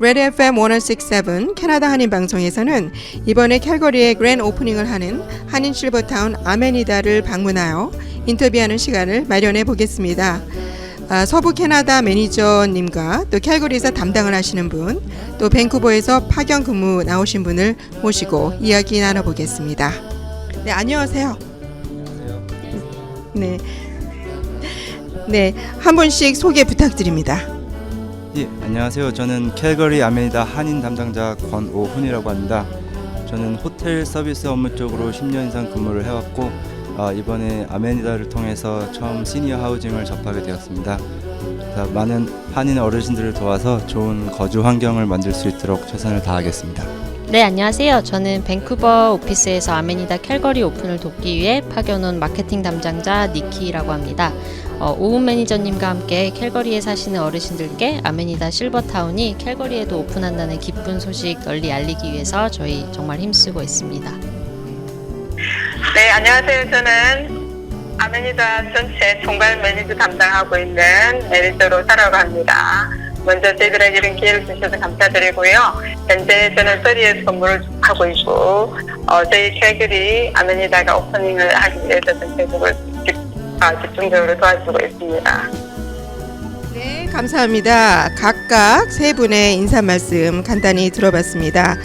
레드 FM 1067 캐나다 한인 방송에서는 이번에 캘거리에 그랜 오프닝을 하는 한인 실버타운 아메니다를 방문하여 인터뷰하는 시간을 마련해 보겠습니다. 아, 서부 캐나다 매니저님과 또 캘거리에서 담당을 하시는 분, 또 밴쿠버에서 파견 근무 나오신 분을 모시고 이야기 나눠보겠습니다. 네, 안녕하세요. 네. 네, 한 분씩 소개 부탁드립니다. 예, 안녕하세요. 저는 캘거리 아메리다 한인 담당자 권오훈이라고 합니다. 저는 호텔 서비스 업무 쪽으로 10년 이상 근무를 해왔고 아, 이번에 아메리다를 통해서 처음 시니어 하우징을 접하게 되었습니다. 많은 한인 어르신들을 도와서 좋은 거주 환경을 만들 수 있도록 최선을 다하겠습니다. 네, 안녕하세요. 저는 밴쿠버 오피스에서 아메니다 캘거리 오픈을 돕기 위해 파견 온 마케팅 담당자 니키라고 합니다. 어, 오은 매니저님과 함께 캘거리에 사시는 어르신들께 아메니다 실버타운이 캘거리에도 오픈한다는 기쁜 소식 널리 알리기 위해서 저희 정말 힘쓰고 있습니다. 네, 안녕하세요. 저는 아메니다 전체 총괄 매니저 담당하고 있는 매니저로 살아갑니다. 먼저 저희들에게 이런 기회를 주셔서 감사드리고요. 현재 저는 서리에서 근무를 하고 있고, 어, 저희 캐글이 아메니다가 오프닝을 하기 위해서 전체적으로 집, 아, 집중적으로 도와주고 있습니다. 네, 감사합니다. 각각 세 분의 인사 말씀 간단히 들어봤습니다.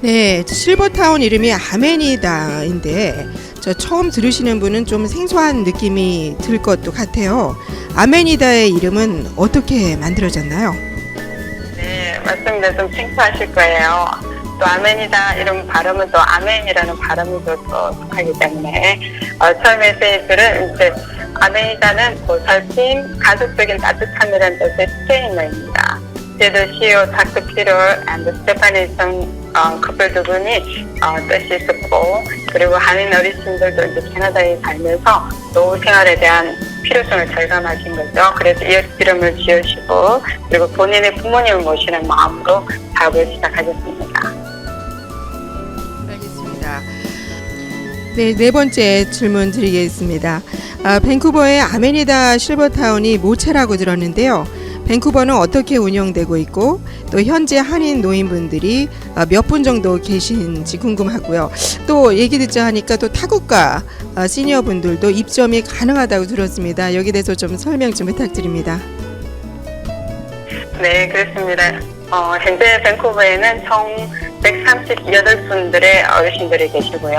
네, 실버타운 이름이 아메니다인데 저 처음 들으시는 분은 좀 생소한 느낌이 들 것도 같아요. 아메니다의 이름은 어떻게 만들어졌나요? 네, 맞습니다. 좀 생소하실 거예요. 또 아멘이다 이런 발음은 또 아멘이라는 발음이 또 하기 때문에 어, 처음에 저희들은 이제 아멘이다는 보살핌, 가족적인 따뜻함이라는 뜻의 스페인어입니다. 저희들 CEO 다크 피터 앤 스테파니 성 어, 커플 두 분이 어, 뜻이 있었고 그리고 한인 어르신들도 이제 캐나다에 살면서 노후 생활에 대한 필요성을 절감하신 거죠. 그래서 이 이름을 지으시고 그리고 본인의 부모님을 모시는 마음으로 사업을 시작하셨습니다. 알겠습니다. 네, 네 번째 질문 드리겠습니다. 아, 밴쿠버의 아메니다 실버타운이 모체라고 들었는데요. 밴쿠버는 어떻게 운영되고 있고 또 현재 한인 노인분들이 아, 몇분 정도 계신지 궁금하고요. 또 얘기 듣자 하니까 또 타국가 아, 시니어 분들도 입점이 가능하다고 들었습니다. 여기 대해서 좀 설명 좀 부탁드립니다. 네, 그렇습니다. 어, 현재 밴쿠버에는 총 138분들의 어르신들이 계시고요.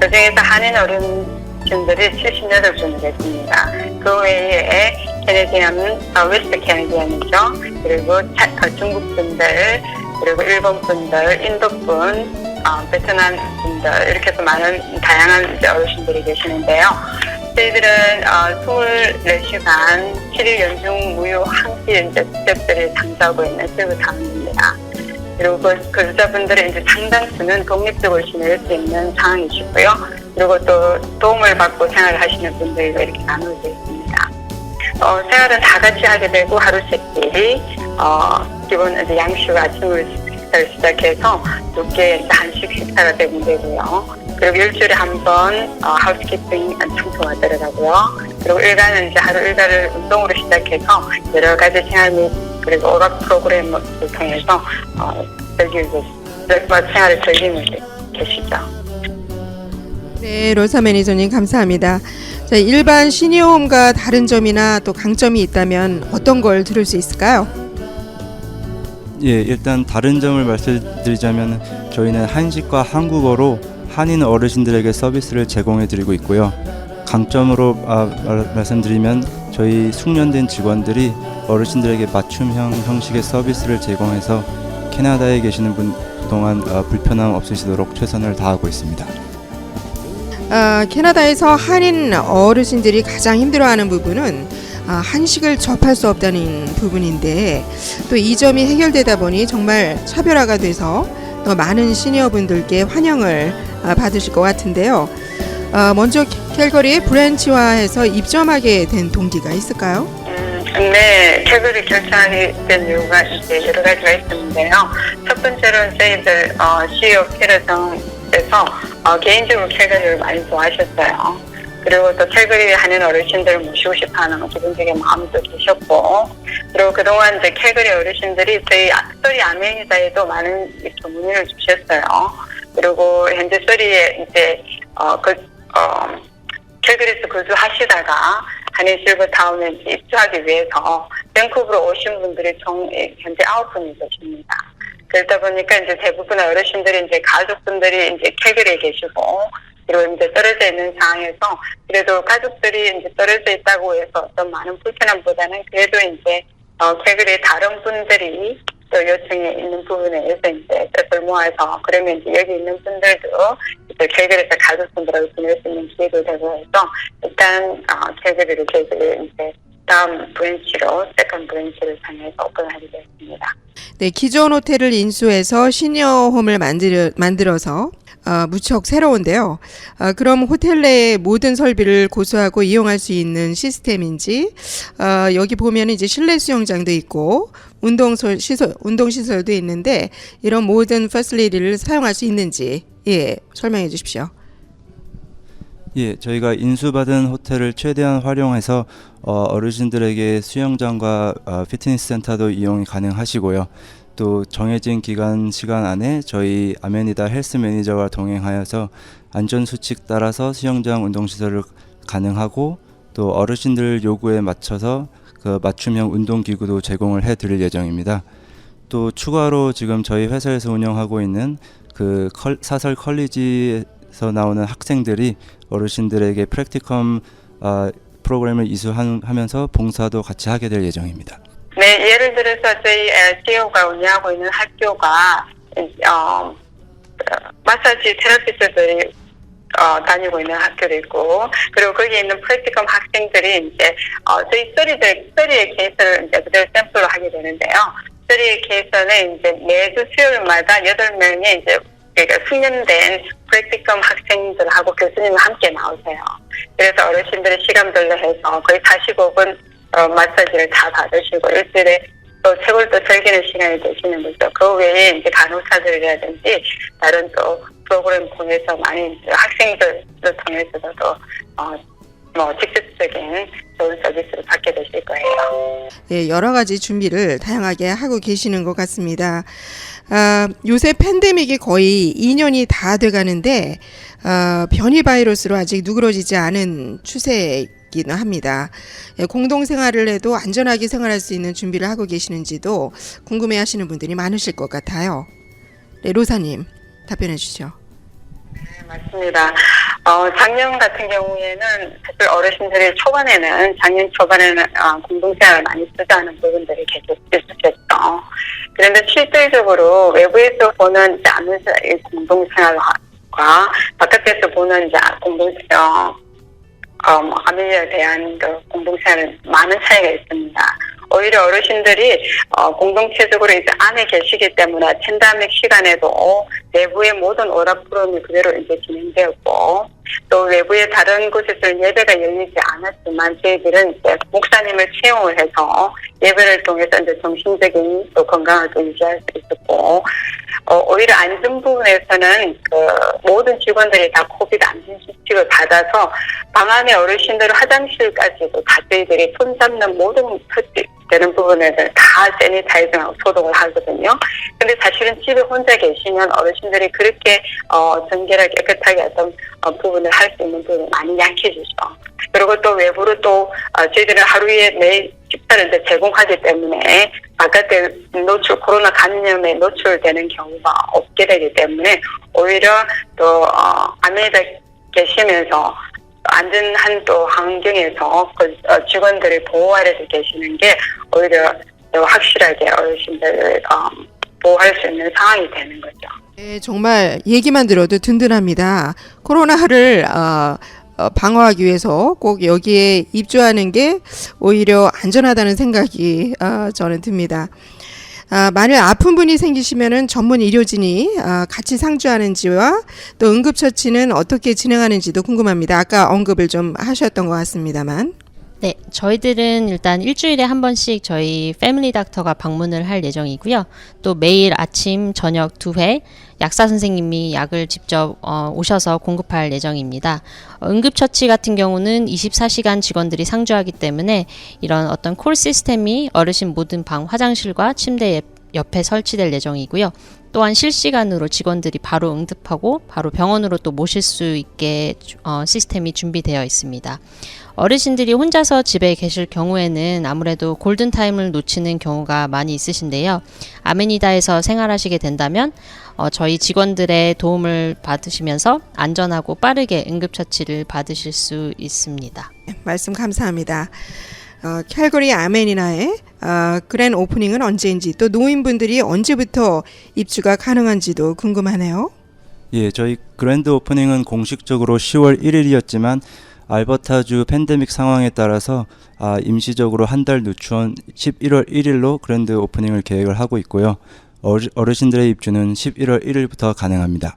그 중에서 한인 어르 신들이 78분이 계십니다. 그 외에 캐네디언, 어, 웨스트 캐네디언이죠. 그리고 차, 어, 중국 분들, 그리고 일본 분들, 인도 분, 어, 베트남 분들 이렇게 해서 많은 다양한 어르신들이 계시는데요. 저희들은 어, 24시간 7일 연중 무휴 항시 이제 스텝들이 장사하고 있는 실브타운입니다. 그리고 그 근로자분들의 이제 상당수는 독립적으로 지낼 수 있는 상황이시고요. 그리고 또 도움을 받고 생활을 하시는 분들과 이렇게 나누어져 있습니다. 어, 생활은 다 같이 하게 되고 하루 세끼 어, 기본 이제 양식 아침을 식사를 시작해서 두께 한식 식사가 되면 되고요. 그리고 일주일에 한 번 어, 하우스키핑 청소가 들어가고요. 그리고 일과는 이제 하루 일과를 운동으로 시작해서 여러 가지 생활 및 그리고 오락 프로그램을 통해서 어, 즐기고 생활을 즐기는 계시죠. 네, 로사 매니저님 감사합니다. 자, 일반 시니어홈과 다른 점이나 또 강점이 있다면 어떤 걸 들을 수 있을까요? 예, 일단 다른 점을 말씀드리자면 저희는 한식과 한국어로 한인 어르신들에게 서비스를 제공해 드리고 있고요. 강점으로 아, 말- 말씀드리면 저희 숙련된 직원들이 어르신들에게 맞춤형 형식의 서비스를 제공해서 캐나다에 계시는 분 동안 어, 불편함 없으시도록 최선을 다하고 있습니다. 아, 캐나다에서 한인 어르신들이 가장 힘들어하는 부분은 아, 한식을 접할 수 없다는 부분인데 또 이 점이 해결되다 보니 정말 차별화가 돼서 더 많은 시니어분들께 환영을 아, 받으실 것 같은데요. 아, 먼저 캘거리에 브랜치화해서 입점하게 된 동기가 있을까요? 음, 네, 캡을 결정하게 된 이유가 이제 여러 가지가 있었는데요. 첫 번째로는 저희들 어, CEO 피러정 에서 어, 개인적으로 캘거리를 많이 좋아하셨어요. 그리고 또 캘거리 하는 어르신들을 모시고 싶어 하는 기본적인 마음도 계셨고, 그리고 그동안 이제 캘거리 어르신들이 저희 소리 아메니다에도 많은 이렇게 문의를 주셨어요. 그리고 현재 소리에 이제, 어, 그, 어, 캘거리에서 거주하시다가 한인 실버타운에 입주하기 위해서 밴쿠버로 오신 분들이 총 현재 아홉 분이 계십니다. 그러다 보니까 이제 대부분 어르신들이 이제 가족분들이 이제 캘거리에 계시고 그리고 이제 떨어져 있는 상황에서 그래도 가족들이 이제 떨어져 있다고 해서 어떤 많은 불편함보다는 그래도 이제 어 캘거리의 다른 분들이 또 요청에 있는 부분에 의해서 이제 뜻을 모아서 그러면 이제 여기 있는 분들도 이제 캘거리에서 가족분들하고 지낼 수 있는 기회도 되고 해서 일단 어 캘거리를 저희들이 이제 다음 브랜치로 세컨 브랜치를 상해서 오픈하게 됐습니다. 네, 기존 호텔을 인수해서 시니어홈을 만들, 만들어서 어, 무척 새로운데요. 어, 그럼 호텔 내의 모든 설비를 고수하고 이용할 수 있는 시스템인지 어, 여기 보면 이제 실내 수영장도 있고 운동 시설 운동 시설도 있는데 이런 모든 패슬리티를 사용할 수 있는지 예 설명해 주십시오. 예, 저희가 인수받은 호텔을 최대한 활용해서 어, 어르신들에게 수영장과 어, 피트니스 센터도 이용이 가능하시고요. 또 정해진 기간 시간 안에 저희 아메니다 헬스 매니저와 동행하여서 안전 수칙 따라서 수영장 운동 시설을 가능하고 또 어르신들 요구에 맞춰서 그 맞춤형 운동 기구도 제공을 해 드릴 예정입니다. 또 추가로 지금 저희 회사에서 운영하고 있는 그 컬- 사설 컬리지 에서 나오는 학생들이 어르신들에게 프랙티컴 아, 프로그램을 이수하면서 봉사도 같이 하게 될 예정입니다. 네, 예를 들어서 저희 CEO가 운영하고 있는 학교가 어, 어, 마사지 테라피스트들이 어, 다니고 있는 학교도 있고 그리고 거기에 있는 프랙티컴 학생들이 이제 어, 저희 스터디들 스터디의 케이스를 이제 그대로 샘플로 하게 되는데요. 스터디의 케이스는 이제 매주 수요일마다 여덟 명의 이제 그러니까 숙련된 프랙티컴 학생들하고 교수님이 함께 나오세요. 그래서 어르신들의 시간별로 해서 거의 45분 어, 마사지를 다 받으시고 일주일에 또 책을 또 즐기는 시간이 되시는 거죠. 그 외에 이제 간호사들이라든지 다른 또 프로그램 통해서 많이 학생들을 통해서도 또 어, 뭐 직접적인 좋은 서비스를 받게 되실 거예요. 예, 여러 가지 준비를 다양하게 하고 계시는 것 같습니다. 아, 요새 팬데믹이 거의 2년이 다 돼가는데 아, 변이 바이러스로 아직 누그러지지 않은 추세이기는 합니다. 예, 공동 생활을 해도 안전하게 생활할 수 있는 준비를 하고 계시는지도 궁금해하시는 분들이 많으실 것 같아요. 네, 로사님 답변해 주시죠. 네, 맞습니다. 어, 작년 같은 경우에는 사실 어르신들이 초반에는 작년 초반에는 어, 공동생활을 많이 쓰자는 부분들이 계속 있으셨죠. 그런데 실질적으로 외부에서 보는 이제 아면서 공동생활과 바깥에서 보는 이제 공동 어, 어, 뭐 아밀리에 대한 그 공동생활은 많은 차이가 있습니다. 오히려 어르신들이 어, 공동체적으로 이제 안에 계시기 때문에 팬데믹 시간에도 내부의 모든 오락 프로그램이 그대로 이제 진행되었고 또 외부의 다른 곳에서 예배가 열리지 않았지만 저희들은 이제 목사님을 채용을 해서 예배를 통해서 이제 정신적인 또 건강을 또 유지할 수 있었고 어, 오히려 안전 부분에서는 그 모든 직원들이 다 코비드 안전 수칙을 받아서 방 안에 어르신들 화장실까지도 다 저희들이 손 잡는 모든 터치 되는 부분에서 다 세니타이징하고 소독을 하거든요. 근데 사실은 집에 혼자 계시면 어르신들이 그렇게 어 정결하게 깨끗하게 어떤 어, 부분을 할 수 있는 부분이 많이 약해지죠. 그리고 또 외부로 또 어, 저희들은 하루에 매일 식사를 이제 제공하기 때문에 바깥에 노출 코로나 감염에 노출되는 경우가 없게 되기 때문에 오히려 또 어, 아메리카 계시면서 안전 한 또 환경에서 그 어, 직원들을 보호 아래서 계시는 게 오히려 더 확실하게 어르신들을 어, 보호할 수 있는 상황이 되는 거죠. 네, 정말 얘기만 들어도 든든합니다. 코로나를 어, 어, 방어하기 위해서 꼭 여기에 입주하는 게 오히려 안전하다는 생각이 어, 저는 듭니다. 아, 만일 아픈 분이 생기시면은 전문 의료진이 아, 같이 상주하는지와 또 응급처치는 어떻게 진행하는지도 궁금합니다. 아까 언급을 좀 하셨던 것 같습니다만. 네, 저희들은 일단 일주일에 한 번씩 저희 패밀리 닥터가 방문을 할 예정이고요. 또 매일 아침, 저녁 두 회 약사 선생님이 약을 직접 어, 오셔서 공급할 예정입니다. 어, 응급처치 같은 경우는 24시간 직원들이 상주하기 때문에 이런 어떤 콜 시스템이 어르신 모든 방, 화장실과 침대 옆- 옆에 설치될 예정이고요. 또한 실시간으로 직원들이 바로 응급하고 바로 병원으로 또 모실 수 있게 어, 시스템이 준비되어 있습니다. 어르신들이 혼자서 집에 계실 경우에는 아무래도 골든타임을 놓치는 경우가 많이 있으신데요. 아메니다에서 생활하시게 된다면 어, 저희 직원들의 도움을 받으시면서 안전하고 빠르게 응급처치를 받으실 수 있습니다. 말씀 감사합니다. 어, 캘거리 아메니나의 어, 그랜 오프닝은 언제인지 또 노인분들이 언제부터 입주가 가능한지도 궁금하네요. 예, 저희 그랜드 오프닝은 공식적으로 10월 1일이었지만 알버타주 팬데믹 상황에 따라서 아, 임시적으로 한달 늦추은 11월 1일로 그랜드 오프닝을 계획을 하고 있고요. 어르, 어르신들의 입주는 11월 1일부터 가능합니다.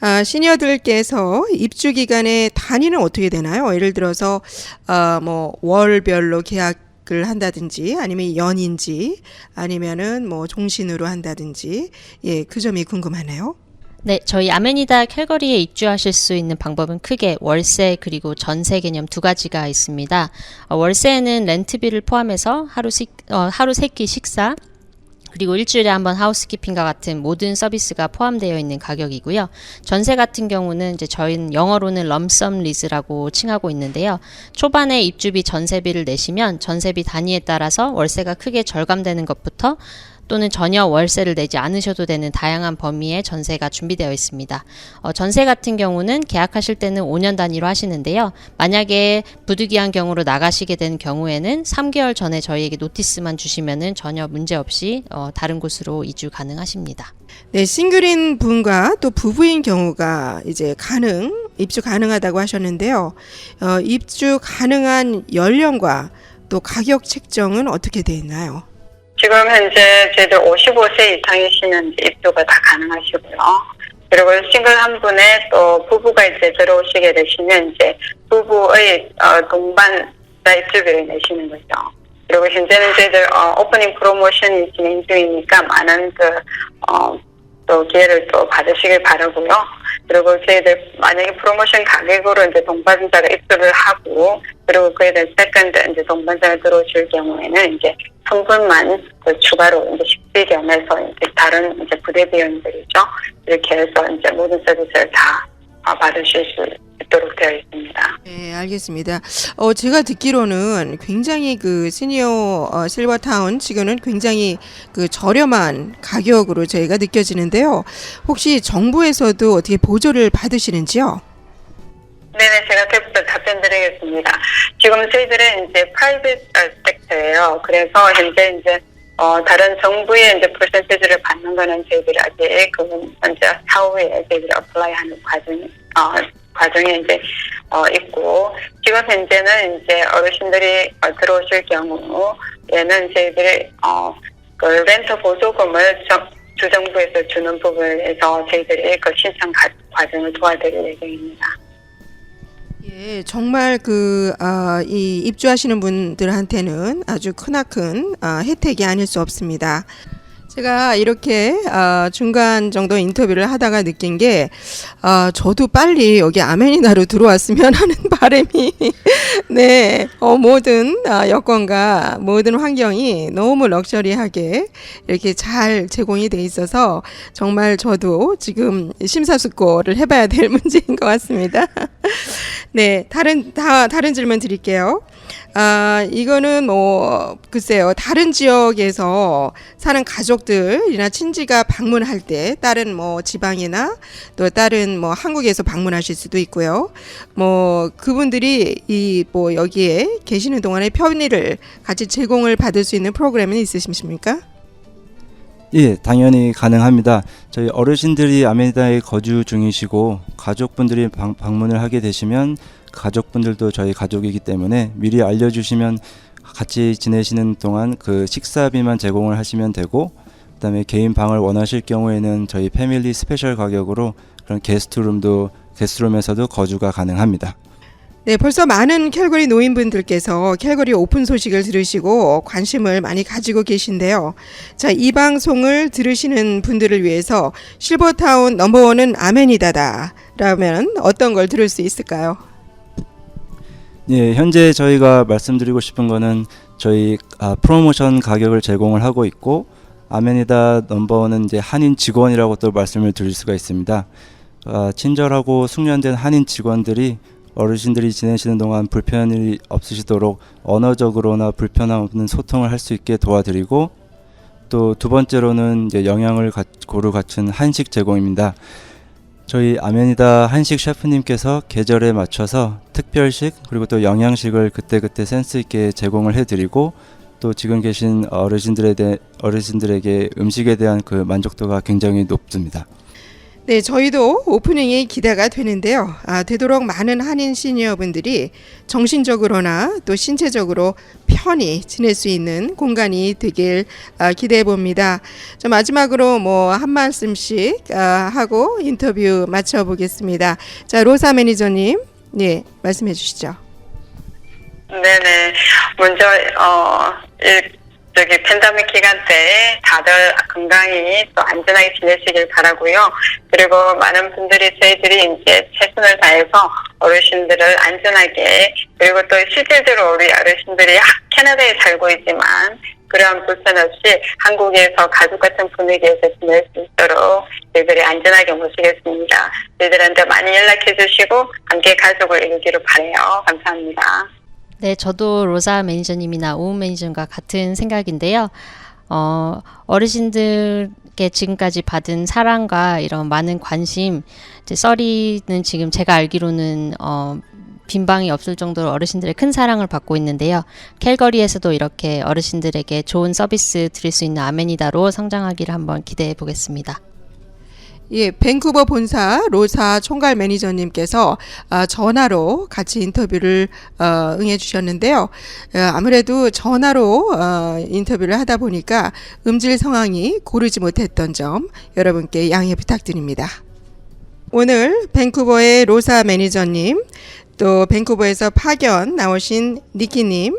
아, 시니어들께서 입주 기간의 단위는 어떻게 되나요? 예를 들어서 어, 뭐 월별로 계약 을 한다든지 아니면 연인지 아니면은 뭐 종신으로 한다든지 예, 그 점이 궁금하네요. 네, 저희 아메니다 캘거리에 입주하실 수 있는 방법은 크게 월세 그리고 전세 개념 두 가지가 있습니다. 어, 월세는 렌트비를 포함해서 하루 식, 어, 하루 세끼 식사 그리고 일주일에 한 번 하우스키핑과 같은 모든 서비스가 포함되어 있는 가격이고요. 전세 같은 경우는 이제 저희는 영어로는 럼썸 리즈라고 칭하고 있는데요. 초반에 입주비 전세비를 내시면 전세비 단위에 따라서 월세가 크게 절감되는 것부터 또는 전혀 월세를 내지 않으셔도 되는 다양한 범위의 전세가 준비되어 있습니다. 어, 전세 같은 경우는 계약하실 때는 5년 단위로 하시는데요. 만약에 부득이한 경우로 나가시게 된 경우에는 3개월 전에 저희에게 노티스만 주시면은 전혀 문제 없이 어, 다른 곳으로 이주 가능하십니다. 네, 싱글인 분과 또 부부인 경우가 이제 가능 입주 가능하다고 하셨는데요. 어, 입주 가능한 연령과 또 가격 책정은 어떻게 되어 있나요? 지금 현재 저희들 55세 이상이시면 이제 입주가 다 가능하시고요. 그리고 싱글 한 분에 또 부부가 이제 들어오시게 되시면 이제 부부의 어, 동반 입주비를 내시는 거죠. 그리고 현재는 저희들 어, 오프닝 프로모션이 진행 중이니까 많은 그, 어, 또 기회를 또 받으시길 바라고요. 그리고 저희들 만약에 프로모션 가격으로 이제 동반자가 입주를 하고 그리고 그에 대한 세컨드 이제 동반자가 들어오실 경우에는 이제 성분만 그 추가로 이제 식비 겸해서 이제 다른 이제 부대 비용들이죠. 이렇게 해서 이제 모든 서비스를 다 어, 받으실 수 있도록 되어 있습니다. 네, 알겠습니다. 어, 제가 듣기로는 굉장히 그 시니어 어, 실버타운 지금은 굉장히 그 저렴한 가격으로 저희가 느껴지는데요. 혹시 정부에서도 어떻게 보조를 받으시는지요? 네네, 제가 계속 답변 드리겠습니다. 지금 저희들은 이제 프라이빗 섹터예요. 그래서 현재 이제 어, 다른 정부의 이제 퍼센테이지를 받는 거는 저희들이 아직 그 현재 사후에 저희들이 어플라이하는 과정, 어, 과정에 이제 어, 있고 지금 현재는 이제 어르신들이 어, 들어오실 경우에는 저희들이 어, 그 렌터 보조금을 정, 주정부에서 주는 부분에서 저희들이 그 신청 가- 과정을 도와드릴 예정입니다. 예, 정말 그, 아, 이 입주하시는 분들한테는 아주 크나큰 아, 혜택이 아닐 수 없습니다. 제가 이렇게 아, 중간 정도 인터뷰를 하다가 느낀 게 아, 저도 빨리 여기 아메니나로 들어왔으면 하는 바람이 네 어, 모든 아, 여건과 모든 환경이 너무 럭셔리하게 이렇게 잘 제공이 돼 있어서 정말 저도 지금 심사숙고를 해봐야 될 문제인 것 같습니다. 네, 다른 다 다른 질문 드릴게요. 아, 이거는 뭐 글쎄요. 다른 지역에서 사는 가족들이나 친지가 방문할 때 다른 뭐 지방이나 또 다른 뭐 한국에서 방문하실 수도 있고요. 뭐 그분들이 이 뭐 여기에 계시는 동안에 편의를 같이 제공을 받을 수 있는 프로그램은 있으십니까? 예, 당연히 가능합니다. 저희 어르신들이 아메리카에 거주 중이시고 가족분들이 방, 방문을 하게 되시면 가족분들도 저희 가족이기 때문에 미리 알려주시면 같이 지내시는 동안 그 식사비만 제공을 하시면 되고 그다음에 개인 방을 원하실 경우에는 저희 패밀리 스페셜 가격으로 그런 게스트룸도 게스트룸에서도 거주가 가능합니다. 네, 벌써 많은 캘거리 노인분들께서 캘거리 오픈 소식을 들으시고 관심을 많이 가지고 계신데요. 자, 이 방송을 들으시는 분들을 위해서 실버타운 넘버원은 아멘이다다. 라면 어떤 걸 들을 수 있을까요? 예, 현재 저희가 말씀드리고 싶은 거는 저희 아, 프로모션 가격을 제공을 하고 있고 아메니다 넘버원은 이제 한인 직원이라고 또 말씀을 드릴 수가 있습니다. 아, 친절하고 숙련된 한인 직원들이 어르신들이 지내시는 동안 불편이 없으시도록 언어적으로나 불편함 없는 소통을 할 수 있게 도와드리고 또 두 번째로는 이제 영양을 가- 고루 갖춘 한식 제공입니다. 저희 아메니다 한식 셰프님께서 계절에 맞춰서 특별식 그리고 또 영양식을 그때그때 센스 있게 제공을 해드리고 또 지금 계신 어르신들에 대 어르신들에게 음식에 대한 그 만족도가 굉장히 높습니다. 네, 저희도 오프닝이 기대가 되는데요. 아, 되도록 많은 한인 시니어분들이 정신적으로나 또 신체적으로 편히 지낼 수 있는 공간이 되길 아, 기대해 봅니다. 자, 마지막으로 뭐 한 말씀씩 아, 하고 인터뷰 마쳐 보겠습니다. 자, 로사 매니저님, 네, 말씀해 주시죠. 네네. 먼저, 어, 일, 저기, 팬데믹 기간 때 다들 건강히 또 안전하게 지내시길 바라고요 그리고 많은 분들이 저희들이 이제 최선을 다해서 어르신들을 안전하게, 그리고 또 실질적으로 우리 어르신들이 캐나다에 살고 있지만, 그러한 불편 없이 한국에서 가족 같은 분위기에서 지낼 수 있도록 저희들이 안전하게 모시겠습니다. 저희들한테 많이 연락해 주시고 함께 가족을 이루기를 바래요. 감사합니다. 네, 저도 로사 매니저님이나 오은 매니저님과 같은 생각인데요. 어, 어르신들께 지금까지 받은 사랑과 이런 많은 관심, 이제 썰이는 지금 제가 알기로는 어, 빈방이 없을 정도로 어르신들의 큰 사랑을 받고 있는데요. 캘거리에서도 이렇게 어르신들에게 좋은 서비스 드릴 수 있는 아메니다로 성장하기를 한번 기대해 보겠습니다. 예, 밴쿠버 본사 로사 총괄 매니저님께서 아, 전화로 같이 인터뷰를 어, 응해 주셨는데요. 어, 아무래도 전화로 어, 인터뷰를 하다 보니까 음질 상황이 고르지 못했던 점 여러분께 양해 부탁드립니다. 오늘 밴쿠버의 로사 매니저님, 또 밴쿠버에서 파견 나오신 니키님,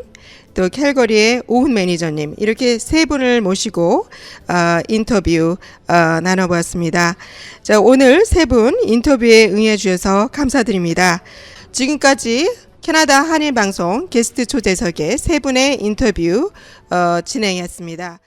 또 캘거리의 오훈 매니저님 이렇게 세 분을 모시고 어, 인터뷰 어, 나눠보았습니다. 자 오늘 세 분 인터뷰에 응해 주셔서 감사드립니다. 지금까지 캐나다 한일 방송 게스트 초대석의 세 분의 인터뷰 어, 진행했습니다.